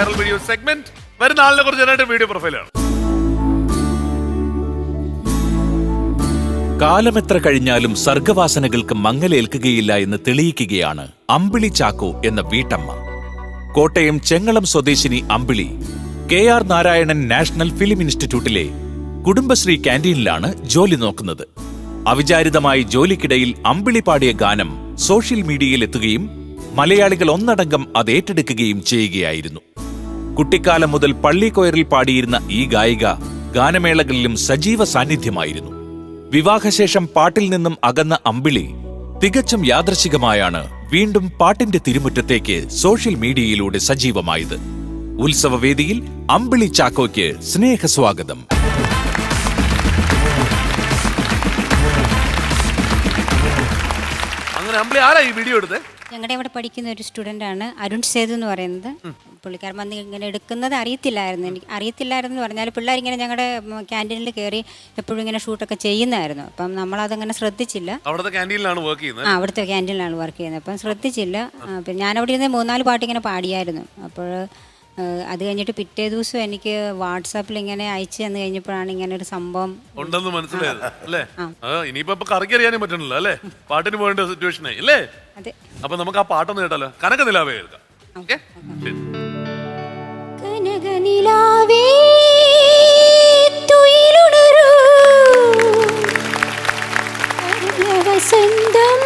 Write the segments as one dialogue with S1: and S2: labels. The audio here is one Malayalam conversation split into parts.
S1: വൈറൽ വീഡിയോ സെഗ്മെന്റ് വരുന്ന ആളിനെ കുറിച്ച് നേരിട്ട് വീഡിയോ പ്രൊഫൈലാണ്
S2: കാലമെത്ര കഴിഞ്ഞാലും സർഗവാസനകൾക്ക് മങ്ങലേൽക്കുകയില്ല എന്ന് തെളിയിക്കുകയാണ് അമ്പിളി ചാക്കോ എന്ന വീട്ടമ്മ. കോട്ടയം ചെങ്ങളം സ്വദേശിനി Ambili K R Narayanan national film ഇൻസ്റ്റിറ്റ്യൂട്ടിലെ കുടുംബശ്രീ ക്യാന്റീനിലാണ് ജോലി നോക്കുന്നത്. അവിചാരിതമായി ജോലിക്കിടയിൽ അമ്പിളി പാടിയ ഗാനം സോഷ്യൽ മീഡിയയിൽ എത്തുകയും മലയാളികൾ ഒന്നടങ്കം അത് ഏറ്റെടുക്കുകയും ചെയ്യുകയായിരുന്നു. കുട്ടിക്കാലം മുതൽ പള്ളിക്കൊയറിൽ പാടിയിരുന്ന ഈ ഗായിക ഗാനമേളകളിലും സജീവ സാന്നിധ്യമായിരുന്നു. വിവാഹശേഷം പാട്ടിൽ നിന്നും അകന്ന അമ്പിളി തികച്ചും യാദൃശികമായാണ് വീണ്ടും പാട്ടിന്റെ തിരുമുറ്റത്തേക്ക് സോഷ്യൽ മീഡിയയിലൂടെ സജീവമായത്. ഉത്സവവേദിയിൽ അമ്പിളി ചാക്കോയ്ക്ക് സ്നേഹസ്വാഗതം.
S1: അങ്ങനെ അമ്പിളി ആരാ ഈ വീഡിയോ
S3: ഞങ്ങളുടെ ഇവിടെ പഠിക്കുന്ന ഒരു സ്റ്റുഡന്റ് ആണ് അരുൺ സേതു എന്ന് പറയുന്നത്. പുള്ളിക്കാരൻ വന്ന് ഇങ്ങനെ എടുക്കുന്നത് അറിയത്തില്ലായിരുന്നു. എനിക്ക് അറിയത്തില്ലായിരുന്നു എന്ന് പറഞ്ഞാൽ പിള്ളേരിങ്ങനെ ഞങ്ങളുടെ ക്യാന്റീനിൽ കയറി എപ്പോഴും ഇങ്ങനെ ഷൂട്ടൊക്കെ ചെയ്യുന്നതായിരുന്നു അപ്പം നമ്മളതങ്ങനെ ശ്രദ്ധിച്ചില്ല.
S1: അവിടുത്തെ ക്യാന്റീനിലാണ് വർക്ക് ചെയ്യുന്നത്
S3: ആ അവിടുത്തെ ക്യാന്റീനിലാണ് വർക്ക് ചെയ്യുന്നത്. അപ്പം ശ്രദ്ധിച്ചില്ല. പിന്നെ ഞാൻ അവിടെ ഇരുന്ന് മൂന്നാൽ പാട്ട് ഇങ്ങനെ പാടിയായിരുന്നു. അപ്പോൾ അത് കഴിഞ്ഞിട്ട് പിറ്റേ ദിവസം എനിക്ക് വാട്സാപ്പിൽ ഇങ്ങനെ അയച്ചു തന്നു കഴിഞ്ഞപ്പോഴാണ് ഇങ്ങനെ ഒരു സംഭവം
S1: ഉണ്ടെന്ന് മനസ്സിലായത്. അല്ലേ? ആ. ഇനിയിപ്പോ ഇപ്പൊ കറക്കി അറിയാനും പറ്റണല്ലോ അല്ലേ? പാട്ടിന് പോകേണ്ട സിറ്റുവേഷനായി അല്ലേ?
S3: അതെ.
S1: അപ്പൊ നമുക്ക് ആ പാട്ടൊന്ന് കേട്ടാലോ? കനക നിലാവേ കേൾക്കാം. ഓക്കെ?
S3: കനകനിലാവേ തുയിലുണരൂ. വസന്തം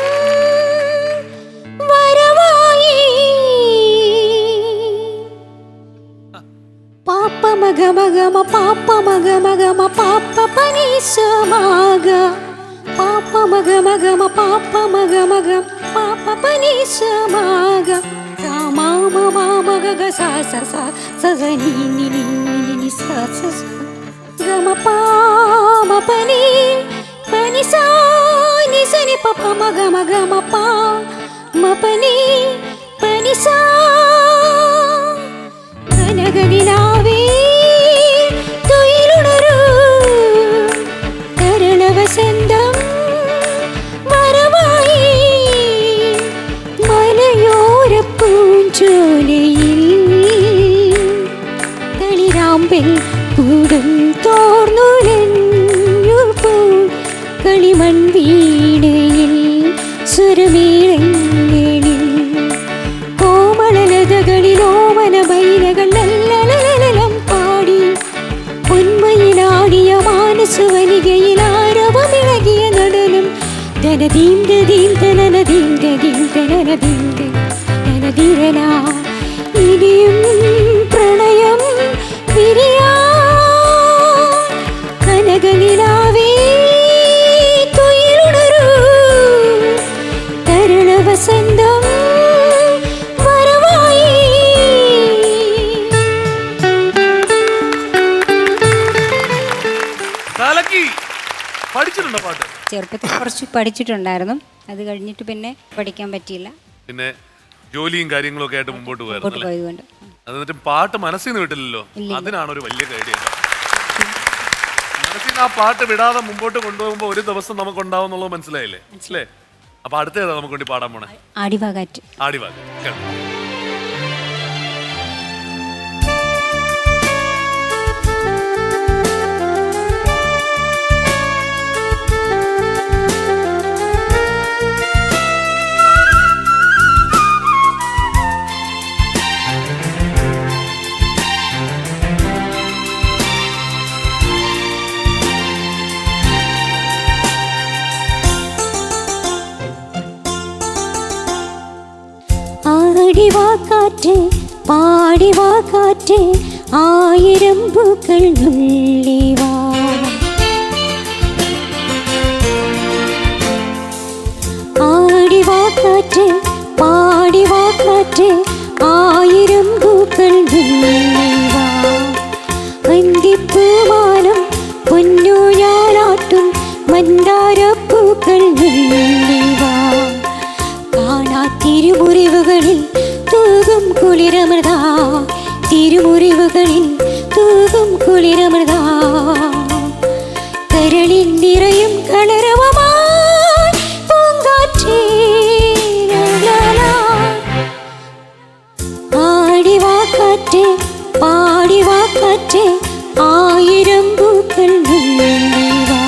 S3: ಪಾಪ ಮಗ ಮಗಮ ಪಾಪ ಮಗ ಮಗಮ ಪಾಪ ಪನೀಶ ಮಾಗ ಪಾಪ ಮಗ ಮಗಮ ಪಾಪ ಮಗ ಮಗ ಪಾಪ ಪನೀಶ ಮಾಗ ಸ ಮಾಮ ಮಾಮ ಗಗ ಸ ಸ ಸ ಸ ಸ ನಿ ನಿ ನಿ ನಿ ನಿ ಸ ಸ ಸ ಗಮ ಪಾಮ ಪನಿ ಪನಿ ಸ ನಿ ಸ ನಿ ಪ ಪ ಮಗ ಮಗ ಮ ಪ ಮ ಪನಿ ಪನಿ ಸ ಗನ ಗಣಿಲಾ ധനദീം ദീം ധനനദീം ദീം ധനനദീം ധനധീരന ഇനിയും
S1: പഠിച്ചിട്ടുണ്ടോ പാട്ട്?
S3: ചെറുപ്പത്തിൽ കുറച്ച് പഠിച്ചിട്ടുണ്ടായിരുന്നു. അത് കഴിഞ്ഞിട്ട് പിന്നെ പഠിക്കാൻ പറ്റിയില്ല.
S1: പിന്നെ ജോലിയും കാര്യങ്ങളും ഒക്കെ ആയിട്ട് മുമ്പോട്ട് പോയായിരുന്നു അല്ലേ?
S3: പോയതുകൊണ്ട്.
S1: അത് എന്നിട്ട് പാട്ട് മനസ്സിൽ നിന്ന് വിട്ടില്ലല്ലോ. അതിനാണ് ഒരു വലിയ കാര്യം മനസ്സിൽ നിന്ന് ആ പാട്ട് വിടാതെ മുമ്പോട്ട് കൊണ്ടുപോകുമ്പോൾ ഒരു ദിവസം നമുക്ക് ഉണ്ടാവും എന്നുള്ളത് മനസ്സിലായില്ലേ? മനസ്സിലേ അപ്പൊ അടുത്തേതാ നമുക്ക് വേണ്ടി പാടാൻ പോണേ?
S3: ആടിവാകാറ്റ്.
S1: ആടിവാ കേൾക്കാം
S3: ആടിവാക്കാറ്റ് പാടിവാക്കാറ്റ് ആയിരം പൂക്കൾ നുള്ളിവാ ആടിവാക്കാറ്റ് പാടിവാക്കാറ്റ് ആയിരം പൂക്കൾ നുള്ളിവാ അന്തിപ്പൂമാനം പൊന്നു ഞാനാട്ടും മന്ദാരപ്പൂക്കൾ നുള്ളിവാ കാണാ തിരുമുറിവുകളിൽ തൂകും കുളിരമൃത തിരുമുറിവുകളിൽ തൂകും കുളിരമൃത കരളിൽ നിറയും കളരവമായി പൂങ്കാറ്റേ ലാ, ലാ, ലാ. ആടിവാക്കാറ്റേ പൂങ്കാറ്റ് ആയിരം പൂക്കൾ നുള്ളിവാ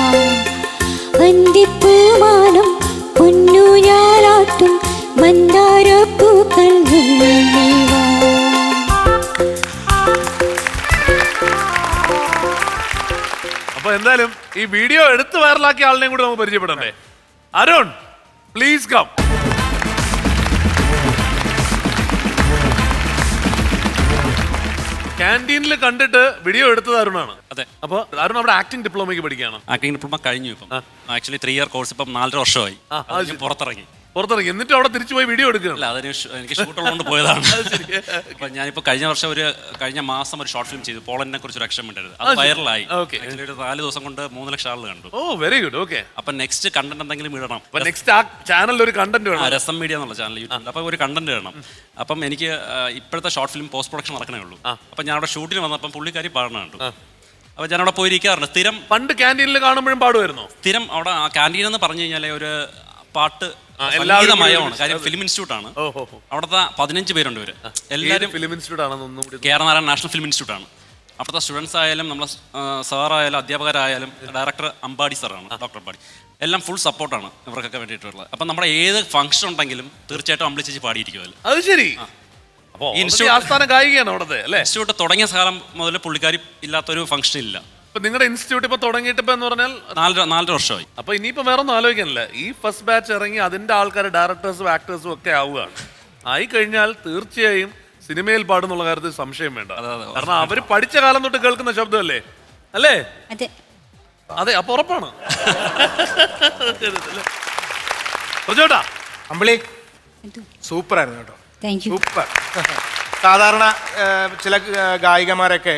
S3: അന്തിപ്പൂമാനം പൊന്നു ഞാലാട്ടും മന്ദാര
S1: എന്തായാലും ഈ വീഡിയോ എടുത്ത് വൈറലാക്കിയ ആളിനെയും കൂടി നമുക്ക് പരിചയപ്പെടണ്ടേ? അരുൺ പ്ലീസ് കം ക്യാന്റീനിൽ കണ്ടിട്ട് വീഡിയോ എടുത്തത് അരുണാണ്.
S4: അതെ.
S1: അപ്പൊ അരുൺ അവിടെ ആക്ടിംഗ് ഡിപ്ലോമയ്ക്ക് പഠിക്കുകയാണ്.
S4: ആക്ടിംഗ് ഡിപ്ലോമ കഴിഞ്ഞു ഇപ്പം. ആക്ച്വലി ത്രീ ഇയർ കോഴ്സ് ഇപ്പം നാലര വർഷമായി. പുറത്തിറങ്ങി.
S1: പുറത്തിറങ്ങി. എന്നിട്ട് അവിടെ തിരിച്ചു പോയി വീഡിയോ എടുക്കണം
S4: അല്ല അതിന് ഷ്- എനിക്ക് ഷൂട്ടുള്ളതുകൊണ്ട് പോയതാണ്. അപ്പം ഞാനിപ്പോൾ കഴിഞ്ഞ വർഷം ഒരു കഴിഞ്ഞ മാസം ഒരു ഷോർട്ട് ഫിലിം ചെയ്തു. പോളണ്ടിനെ കുറിച്ച് ഒരു അക്ഷം അത് വൈറലായി
S1: Okay.
S4: ആക്ച്വലി ഒരു നാല് ദിവസം കൊണ്ട് മൂന്ന് ലക്ഷം ആളുകൾ കണ്ടു.
S1: ഓ വെരി ഗുഡ് ഓക്കെ
S4: അപ്പം നെക്സ്റ്റ് കണ്ടന്റ് എന്തെങ്കിലും ഇടണം.
S1: അപ്പൊ നെക്സ്റ്റ് ആ ചാനലിൽ ഒരു കണ്ടന്റ്
S4: ആ,
S1: വേണം
S4: രസം മീഡിയ എന്നുള്ള ചാനൽ യൂട്യൂബിൽ അപ്പോൾ ഒരു കണ്ടന്റ് വേണം അപ്പം എനിക്ക് ആ, ഇപ്പോഴത്തെ ഷോർട്ട് ഫിലിം പോസ്റ്റ് പ്രൊഡക്ഷൻ നടക്കണേ ഉള്ളൂ. അപ്പം ഞാൻ അവിടെ ഷൂട്ടിന് വന്നപ്പം പുള്ളിക്കാരി പാടണ കണ്ടു. അപ്പം ഞാൻ അവിടെ പോയിരിക്കാറുണ്ട്. സ്ഥിരം
S1: പണ്ട് ക്യാന്റീനിൽ കാണുമ്പോഴും പാടുമായിരുന്നോ?
S4: സ്ഥിരം അവിടെ ആ ക്യാന്റീൻ എന്ന് പറഞ്ഞു കഴിഞ്ഞാൽ ഒരു പാട്ട് സംഗീതമയമാണ്. കാര്യം ഫിലിം ഇൻസ്റ്റിറ്റ്യൂട്ട് ആണ് അവിടുത്തെ പതിനഞ്ച് പേരുണ്ട് ഇവർ. എല്ലാവരും
S1: ഫിലിം ഇൻസ്റ്റിറ്റ്യൂട്ട് ആണെന്ന്
S4: കേരളനാരായണ നാഷണൽ ഫിലിം ഇൻസ്റ്റിറ്റ്യൂട്ട് ആണ് അവിടുത്തെ സ്റ്റുഡൻസ് ആയാലും നമ്മളെ സാറായാലും അധ്യാപകരായാലും ഡയറക്ടർ അമ്പാടി സാറാണ് ഡോക്ടർ അമ്പാടി. എല്ലാം ഫുൾ സപ്പോർട്ടാണ് ഇവർക്കൊക്കെ വേണ്ടിയിട്ടുള്ളത്. അപ്പം നമ്മുടെ ഏത് ഫംഗ്ഷൻ ഉണ്ടെങ്കിലും തീർച്ചയായിട്ടും അമ്പിളി ചേച്ചി പാടിയിരിക്കും
S1: അത് ശരി.
S4: ഇൻസ്റ്റിറ്റ്യൂട്ട് തുടങ്ങിയ കാലം മുതൽ പുള്ളിക്കാരി ഇല്ലാത്തൊരു ഫംഗ്ഷൻ ഇല്ല
S1: ഇപ്പൊ നിങ്ങളുടെ ഇൻസ്റ്റിറ്റ്യൂട്ട് ഇപ്പൊ തുടങ്ങിയിട്ട് ഇപ്പൊ എന്ന് പറഞ്ഞാൽ
S4: നാലര നാലര വർഷമായി.
S1: അപ്പൊ ഇനിയിപ്പോ വേറെ ഒന്നും ആലോചിക്കാനില്ല ഈ ഫസ്റ്റ് ബാച്ച് ഇറങ്ങി അതിന്റെ ആൾക്കാർ ഡയറക്ടേഴ്സും ആക്ടേഴ്സും ഒക്കെ ആവുകയാണ്. ആയി കഴിഞ്ഞാൽ തീർച്ചയായും സിനിമയിൽ പാടുന്നുള്ള കാര്യത്തിൽ സംശയം വേണ്ട. കാരണം അവർ പഠിച്ച കാലം തൊട്ട് കേൾക്കുന്ന ശബ്ദമല്ലേ? അല്ലേ?
S3: അതെ.
S1: അതെ അപ്പൊ ഉറപ്പാണ്. പ്രജോട്ടാ.
S5: അമ്പിളി
S3: എന്തോ?
S5: സൂപ്പറായിരുന്നു കേട്ടോ.
S3: Thank you
S5: super. സാധാരണ ചില ഗായികമാരൊക്കെ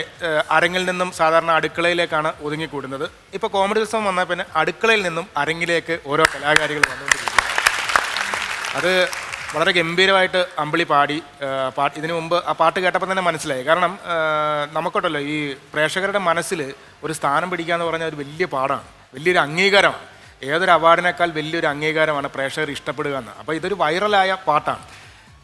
S5: അരങ്ങിൽ നിന്നും സാധാരണ അടുക്കളയിലേക്കാണ് ഒതുങ്ങിക്കൂടുന്നത്. ഇപ്പോൾ കോമഡി ഉത്സവം വന്നാൽ പിന്നെ അടുക്കളയിൽ നിന്നും അരങ്ങിലേക്ക് ഓരോ കലാകാരികൾ വന്നുകൊണ്ടിരിക്കുന്നു. അത് വളരെ ഗംഭീരമായിട്ട് അമ്പിളി പാടി പാട്ട് ഇതിനു മുമ്പ് ആ പാട്ട് കേട്ടപ്പോൾ തന്നെ മനസ്സിലായി. കാരണം നമുക്കോട്ടല്ലോ ഈ പ്രേക്ഷകരുടെ മനസ്സിൽ ഒരു സ്ഥാനം പിടിക്കുക എന്ന് പറഞ്ഞാൽ ഒരു വലിയ പാടാണ്. വലിയൊരു അംഗീകാരമാണ്. ഏതൊരു അവാർഡിനേക്കാൾ വലിയൊരു അംഗീകാരമാണ് പ്രേക്ഷകർ ഇഷ്ടപ്പെടുക എന്ന്. അപ്പോൾ ഇതൊരു വൈറലായ പാട്ടാണ്.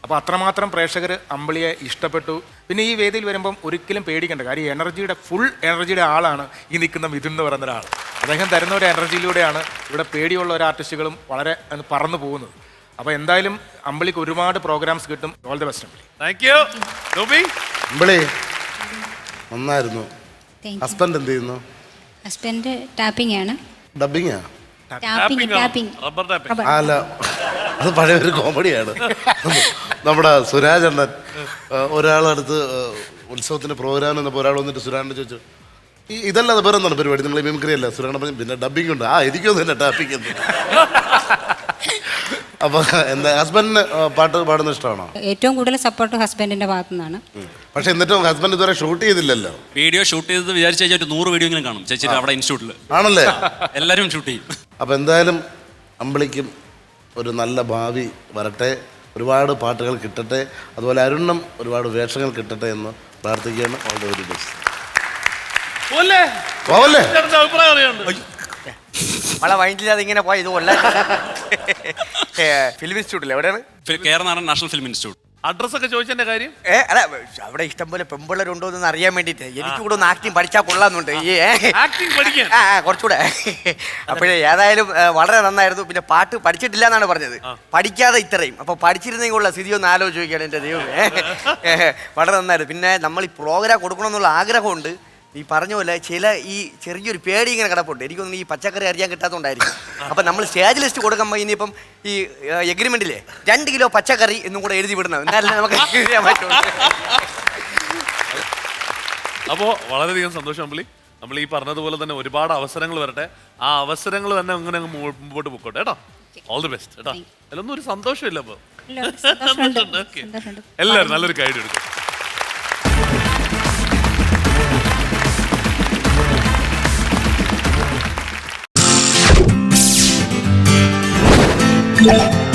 S5: അപ്പോൾ അത്രമാത്രം പ്രേക്ഷകർ അമ്പിളിയെ ഇഷ്ടപ്പെട്ടു. പിന്നെ ഈ വേദിയിൽ വരുമ്പം ഒരിക്കലും പേടിക്കേണ്ട കാര്യം എനർജിയുടെ ഫുൾ എനർജിയുടെ ആളാണ് ഈ നിൽക്കുന്ന മിഥുൻ എന്ന് പറയുന്ന ഒരാൾ. അദ്ദേഹം തരുന്ന ഒരു എനർജിയിലൂടെയാണ് ഇവിടെ പേടിയുള്ള ഒരു ആർട്ടിസ്റ്റുകളും വളരെ പറന്നു പോകുന്നത്. അപ്പോൾ എന്തായാലും അമ്പിളിക്ക് ഒരുപാട് പ്രോഗ്രാംസ് കിട്ടും. All the best Ambili.
S1: Thank you Gopi
S6: Ambili നന്നായിരുന്നു. ഹസ്ബൻഡ് എന്ത് ചെയ്യുന്നു?
S3: ഹസ്ബൻഡ് ടാപ്പിംഗ് ആണ്.
S6: ഡബിങ്ങാ
S3: ടാപ്പിംഗ് ടാപ്പിംഗ്
S1: റബ്ബർ ടാപ്പിംഗ്
S6: ആ, അല്ല അത് പഴയ ഒരു കോമഡിയാണ് നമ്മുടെ സുരാജ് അണ്ണൻ ആ, ഒരാളടുത്ത് ഉത്സവത്തിന്റെ പ്രോഗ്രാം എന്നപ്പോൾ ഒരാൾ വന്നിട്ട് സുരാജിനെ ചോദിച്ചു ഈ ഇതല്ലാതെ വേറെ എന്താണ് പരിപാടി? നിങ്ങൾ മിമിക്രി അല്ല? സുരാജ് പറഞ്ഞു പിന്നെ ഡബിങ് ഉണ്ട്. ആ എനിക്കൊന്നും തന്നെ ടാപ്പിംഗ് ഉണ്ട്. അപ്പൊ എന്താ ഹസ്ബൻഡിന് പാട്ട് പാടുന്ന ഇഷ്ടമാണോ?
S3: ഏറ്റവും കൂടുതൽ സപ്പോർട്ട് ഹസ്ബൻഡിന്റെ ഭാഗത്തു നിന്നാണ്
S6: പക്ഷെ എന്നിട്ടും ഹസ്ബൻഡ് ഇതുവരെ ഷൂട്ട് ചെയ്തില്ലല്ലോ.
S4: വീഡിയോ ഷൂട്ട് ചെയ്തത് വിചാരിച്ചു കഴിഞ്ഞാൽ ഒരു നൂറ് വീഡിയോ എങ്കിലും കാണും. ചേച്ചി അവിടെ ഇൻസ്റ്റിറ്റ്യൂട്ടിൽ
S6: ആണല്ലേ?
S4: എല്ലാരും ഷൂട്ട് ചെയ്യും.
S6: അപ്പൊ എന്തായാലും അമ്പിളിക്കും ഒരു നല്ല ഭാവി വരട്ടെ. ഒരുപാട് പാട്ടുകൾ കിട്ടട്ടെ അതുപോലെ അരുണം ഒരുപാട് വേഷങ്ങൾ കിട്ടട്ടെ എന്ന് പ്രാർത്ഥിക്കുകയാണ് ഓൾ ദ വെരി ബെസ്റ്റ്
S1: അഭിപ്രായം അറിയാണ്ട്.
S7: മഴ വൈകില്ലാതെ ഇങ്ങനെ പോയി ഇത് കൊല്ലാൻ ഫിലിം ഇൻസ്റ്റിറ്റ്യൂട്ടില്ലേ എവിടെയാണ്?
S4: കേരളനാടൻ നാഷണൽ ഫിലിം ഇൻസ്റ്റിറ്റ്യൂട്ട്
S1: അഡ്രസ് ഒക്കെ ചോദിച്ചതിന്റെ കാര്യം?
S7: ഏ അല്ല അവിടെ ഇഷ്ടം പോലെ പെമ്പിള്ളരുണ്ടോ എന്ന് അറിയാൻ വേണ്ടിട്ട്. എനിക്ക് കൂടെ ഒന്ന് ആക്ടിങ് പഠിച്ചാൽ കൊള്ളാന്നുണ്ട് ഈ ഏ,
S1: ആക്ടിങ് പഠിക്കാൻ?
S7: ആ ആ, കുറച്ചുകൂടെ. അപ്പോഴേ ഏതായാലും ഏ, വളരെ നന്നായിരുന്നു. പിന്നെ പാട്ട് പഠിച്ചിട്ടില്ല എന്നാണ് പറഞ്ഞത് പഠിക്കാതെ ഇത്രയും. അപ്പൊ പഠിച്ചിരുന്നെങ്കിൽ ഉള്ള സ്ഥിതി ഒന്ന് ആലോചിക്കുകയാണ് എന്റെ ദൈവം ദൈവമേ വളരെ നന്നായിരുന്നു. പിന്നെ നമ്മൾ ഈ പ്രോഗ്രാം കൊടുക്കണമെന്നുള്ള ആഗ്രഹമുണ്ട്. ഈ പറഞ്ഞ പോലെ ചില ഈ ചെറിയൊരു പേടി ഇങ്ങനെ കിടപ്പുണ്ട്. എനിക്കൊന്നും ഈ പച്ചക്കറി അറിയാൻ കിട്ടാത്തതുകൊണ്ടായിരിക്കും. അപ്പം നമ്മൾ സ്റ്റേജ് ലിസ്റ്റ് കൊടുക്കുമ്പോൾ ഇനിയിപ്പം ഈ എഗ്രിമെന്റിലെ രണ്ട് കിലോ പച്ചക്കറി എന്നും കൂടെ എഴുതി വിടണം. എന്നാലേ നമുക്ക് ചെയ്യാൻ പറ്റുള്ളൂ.
S1: അപ്പോൾ വളരെയധികം സന്തോഷം അമ്പിളി. നമ്മൾ ഈ പറഞ്ഞതുപോലെ തന്നെ ഒരുപാട് അവസരങ്ങൾ വരട്ടെ. ആ അവസരങ്ങൾ തന്നെ അങ്ങനെ അങ്ങ് മുമ്പോട്ട് പൊക്കോട്ടെ കേട്ടോ. ഓൾ ദി ബെസ്റ്റ് കേട്ടോ. അതിലൊന്നും ഒരു സന്തോഷമില്ല അപ്പോൾ എല്ലാവരും നല്ലൊരു കൈഡ് എടുക്കും.
S3: Thank you.